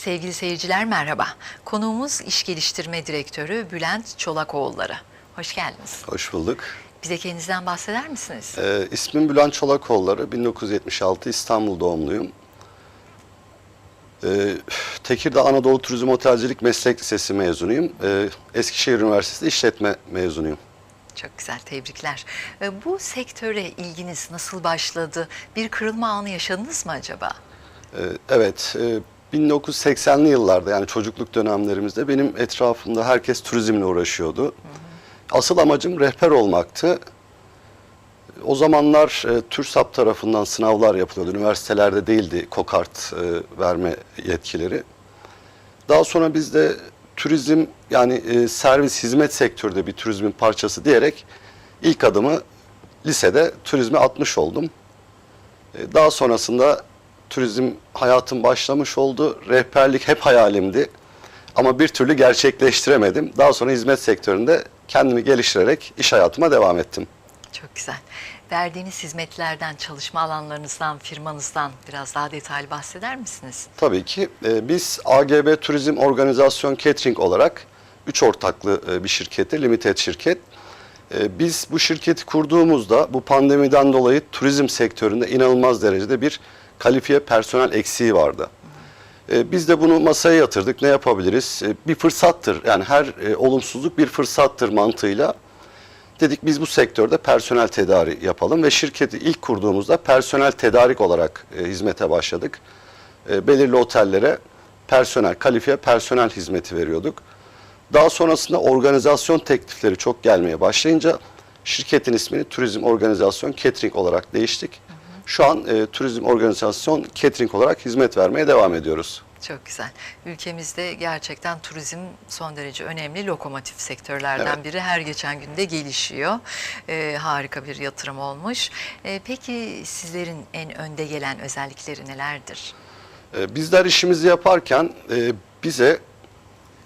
Sevgili seyirciler merhaba. Konuğumuz İş Geliştirme Direktörü Bülent Çolakoğulları. Hoş geldiniz. Hoş bulduk. Bize kendinizden bahseder misiniz? Ee, ismim Bülent Çolakoğulları. 1976 İstanbul doğumluyum. Ee, Tekirdağ Anadolu Turizm Otelcilik Meslek Lisesi mezunuyum. Ee, Eskişehir Üniversitesi İşletme mezunuyum. Çok güzel, tebrikler. Ee, Bu sektöre ilginiz nasıl başladı? Bir kırılma anı yaşadınız mı acaba? Ee, evet, e, 1980'li yıllarda yani çocukluk dönemlerimizde benim etrafımda herkes turizmle uğraşıyordu. Asıl amacım rehber olmaktı. O zamanlar e, TÜRSAP tarafından sınavlar yapılıyordu. Üniversitelerde değildi kokart e, verme yetkileri. Daha sonra biz de turizm yani e, servis hizmet sektörde bir turizmin parçası diyerek ilk adımı lisede turizme atmış oldum. E, Daha sonrasında turizm hayatım başlamış oldu. Rehberlik hep hayalimdi. Ama bir türlü gerçekleştiremedim. Daha sonra hizmet sektöründe kendimi geliştirerek iş hayatıma devam ettim. Çok güzel. Verdiğiniz hizmetlerden, çalışma alanlarınızdan, firmanızdan biraz daha detaylı bahseder misiniz? Tabii ki e, biz AGB Turizm Organizasyon Catering olarak üç ortaklı e, bir şirketi, limited şirket. E, biz bu şirketi kurduğumuzda bu pandemiden dolayı turizm sektöründe inanılmaz derecede bir kalifiye personel eksiği vardı. E, Biz de bunu masaya yatırdık. Ne yapabiliriz? E, Bir fırsattır. Yani her e, olumsuzluk bir fırsattır mantığıyla dedik biz bu sektörde personel tedari yapalım ve şirketi ilk kurduğumuzda personel tedarik olarak hizmete başladık. Belirli otellere personel, kalifiye personel hizmeti veriyorduk. Daha sonrasında organizasyon teklifleri çok gelmeye başlayınca şirketin ismini Turizm Organizasyon Catering olarak değiştik. Şu an e, Turizm Organizasyon Catering olarak hizmet vermeye devam ediyoruz. Çok güzel. Ülkemizde gerçekten turizm son derece önemli lokomotif sektörlerden Evet. biri. Her geçen günde gelişiyor. Ee, harika bir yatırım olmuş. Ee, peki sizlerin en önde gelen özellikleri nelerdir? E, Bizler işimizi yaparken e, bize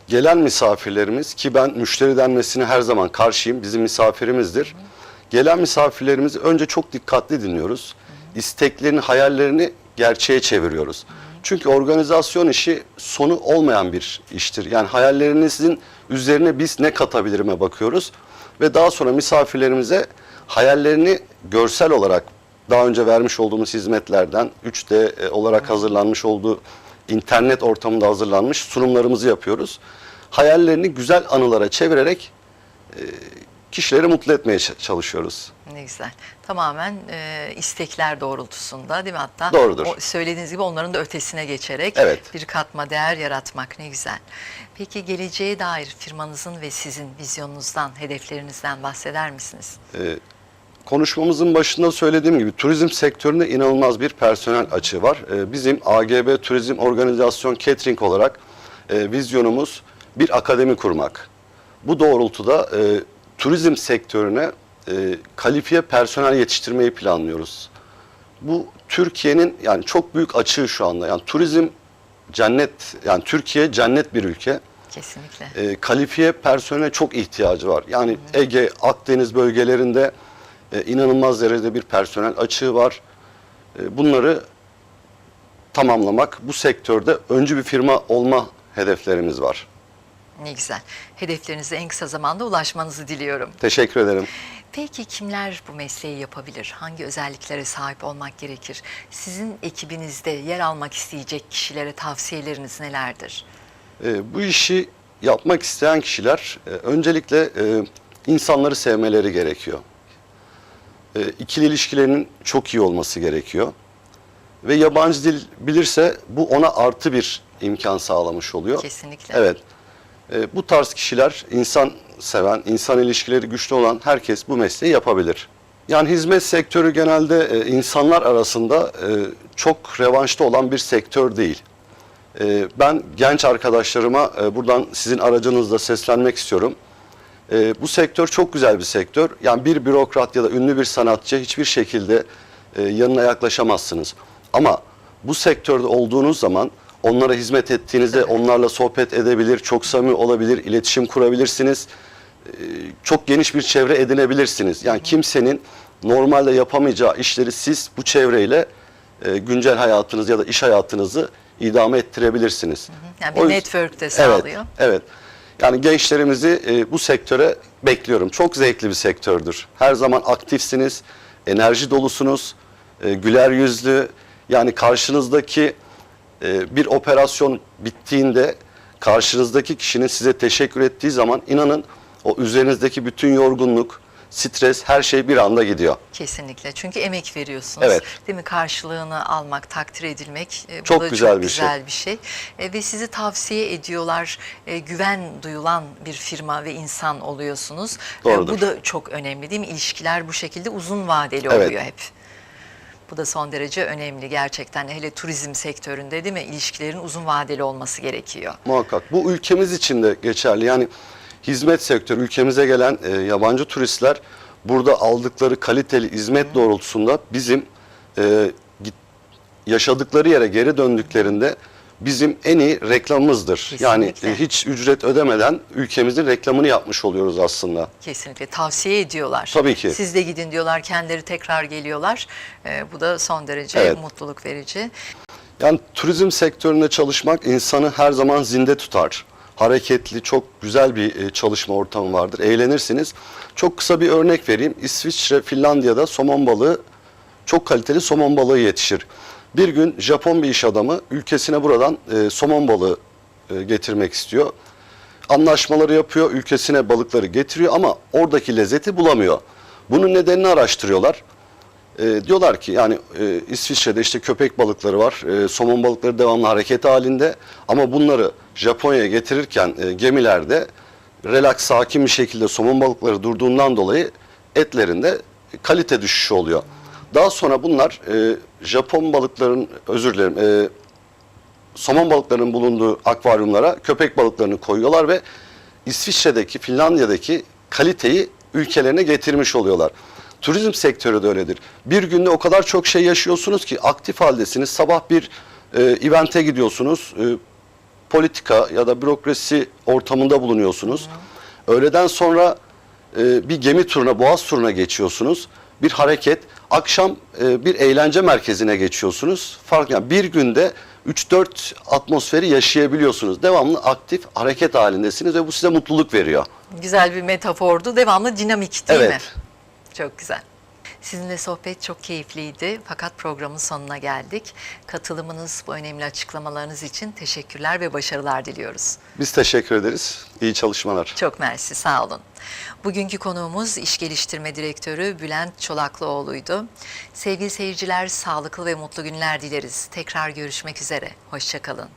gelen misafirlerimiz ki ben müşteri denmesine her zaman karşıyım, bizim misafirimizdir. Gelen misafirlerimizi önce çok dikkatli dinliyoruz. İsteklerini, hayallerini gerçeğe çeviriyoruz. Çünkü organizasyon işi sonu olmayan bir iştir. Yani hayallerinizin üzerine biz ne katabilirime bakıyoruz ve daha sonra misafirlerimize hayallerini görsel olarak daha önce vermiş olduğumuz hizmetlerden 3D e, olarak hazırlanmış olduğu internet ortamında hazırlanmış sunumlarımızı yapıyoruz. Hayallerini güzel anılara çevirerek e, kişileri mutlu etmeye çalışıyoruz. Ne güzel. Tamamen e, istekler doğrultusunda değil mi? Hatta Doğrudur. o söylediğiniz gibi onların da ötesine geçerek Evet. bir katma değer yaratmak ne güzel. Peki geleceğe dair firmanızın ve sizin vizyonunuzdan, hedeflerinizden bahseder misiniz? E, konuşmamızın başında söylediğim gibi turizm sektöründe inanılmaz bir personel açığı var. E, bizim AGB Turizm Organizasyon Catering olarak e, vizyonumuz bir akademi kurmak. Bu doğrultuda e, turizm sektörüne e, kalifiye personel yetiştirmeyi planlıyoruz. Bu Türkiye'nin yani çok büyük açığı şu anda. Yani turizm cennet yani Türkiye cennet bir ülke. Kesinlikle. E, kalifiye personele çok ihtiyacı var. Yani Ege, Akdeniz bölgelerinde e, inanılmaz derecede bir personel açığı var. E, bunları tamamlamak bu sektörde öncü bir firma olma hedeflerimiz var. Ne güzel. Hedeflerinize en kısa zamanda ulaşmanızı diliyorum. Teşekkür ederim. Peki kimler bu mesleği yapabilir? Hangi özelliklere sahip olmak gerekir? Sizin ekibinizde yer almak isteyecek kişilere tavsiyeleriniz nelerdir? E, bu işi yapmak isteyen kişiler e, öncelikle e, insanları sevmeleri gerekiyor. E, ikili ilişkilerinin çok iyi olması gerekiyor. Ve yabancı dil bilirse bu ona artı bir imkan sağlamış oluyor. Kesinlikle. Evet. E, bu tarz kişiler insan seven, insan ilişkileri güçlü olan herkes bu mesleği yapabilir. Yani hizmet sektörü genelde e, insanlar arasında e, çok revanşta olan bir sektör değil. E, ben genç arkadaşlarıma e, buradan sizin aracınızla seslenmek istiyorum. E, bu sektör çok güzel bir sektör. Yani bir bürokrat ya da ünlü bir sanatçı hiçbir şekilde e, yanına yaklaşamazsınız. Ama bu sektörde olduğunuz zaman onlara hizmet ettiğinizde onlarla sohbet edebilir, çok samimi olabilir, iletişim kurabilirsiniz. E, çok geniş bir çevre edinebilirsiniz. Yani kimsenin normalde yapamayacağı işleri siz bu çevreyle e, güncel hayatınız ya da iş hayatınızı idame ettirebilirsiniz. Yani bir O network de sağlıyor. Evet, evet. Yani gençlerimizi e, bu sektöre bekliyorum. Çok zevkli bir sektördür. Her zaman aktifsiniz, enerji dolusunuz, e, güler yüzlü. Yani karşınızdaki e, bir operasyon bittiğinde karşınızdaki kişinin size teşekkür ettiği zaman inanın o üzerinizdeki bütün yorgunluk, stres her şey bir anda gidiyor. Kesinlikle. Çünkü emek veriyorsunuz. Evet. Değil mi? Karşılığını almak, takdir edilmek e, bu Çok da güzel çok bir şey. güzel bir şey. E, ve sizi tavsiye ediyorlar. E, güven duyulan bir firma ve insan oluyorsunuz. E, Doğrudur. bu da çok önemli değil mi? İlişkiler bu şekilde uzun vadeli Evet. oluyor hep. Bu da son derece önemli gerçekten. Hele turizm sektöründe değil mi? İlişkilerin uzun vadeli olması gerekiyor. Muhakkak. Bu ülkemiz için de geçerli. Yani hizmet sektörü, ülkemize gelen e, yabancı turistler burada aldıkları kaliteli hizmet doğrultusunda bizim e, yaşadıkları yere geri döndüklerinde bizim en iyi reklamımızdır. Yani Kesinlikle. e, hiç ücret ödemeden ülkemizin reklamını yapmış oluyoruz aslında. Kesinlikle tavsiye ediyorlar. Tabii ki. Siz de gidin diyorlar, kendileri tekrar geliyorlar. E, bu da son derece Evet. mutluluk verici. Yani turizm sektöründe çalışmak insanı her zaman zinde tutar. Hareketli, çok güzel bir e, çalışma ortamı vardır. Eğlenirsiniz. Çok kısa bir örnek vereyim. İsviçre, Finlandiya'da somon balığı, çok kaliteli somon balığı yetişir. Bir gün Japon bir iş adamı ülkesine buradan e, somon balığı e, getirmek istiyor. Anlaşmaları yapıyor, ülkesine balıkları getiriyor ama oradaki lezzeti bulamıyor. Bunun nedenini araştırıyorlar. E, diyorlar ki yani e, İsviçre'de işte köpek balıkları var, e, somon balıkları devamlı hareket halinde ama bunları Japonya'ya getirirken e, gemilerde relax, sakin bir şekilde somon balıkları durduğundan dolayı etlerinde kalite düşüşü oluyor. Daha sonra bunlar e, Japon balıkların, özür dilerim, e, somon balıklarının bulunduğu akvaryumlara köpek balıklarını koyuyorlar ve İsviçre'deki, Finlandiya'daki kaliteyi ülkelerine getirmiş oluyorlar. Turizm sektörü de öyledir. Bir günde o kadar çok şey yaşıyorsunuz ki aktif haldesiniz. Sabah bir e, evente gidiyorsunuz. E, politika ya da bürokrasi ortamında bulunuyorsunuz. Öğleden sonra e, bir gemi turuna, boğaz turuna geçiyorsunuz. Bir hareket. Akşam e, bir eğlence merkezine geçiyorsunuz. Fark yani bir günde 3-4 atmosferi yaşayabiliyorsunuz. Devamlı aktif hareket halindesiniz ve bu size mutluluk veriyor. Güzel bir metafordu. Devamlı dinamik değil mi? Evet. Çok güzel. Sizinle sohbet çok keyifliydi fakat programın sonuna geldik. Katılımınız, bu önemli açıklamalarınız için teşekkürler ve başarılar diliyoruz. Biz teşekkür ederiz. İyi çalışmalar. Çok mersi, sağ olun. Bugünkü konuğumuz İş Geliştirme Direktörü Bülent Çolaklıoğlu'ydu. Sevgili seyirciler, sağlıklı ve mutlu günler dileriz. Tekrar görüşmek üzere. Hoşçakalın.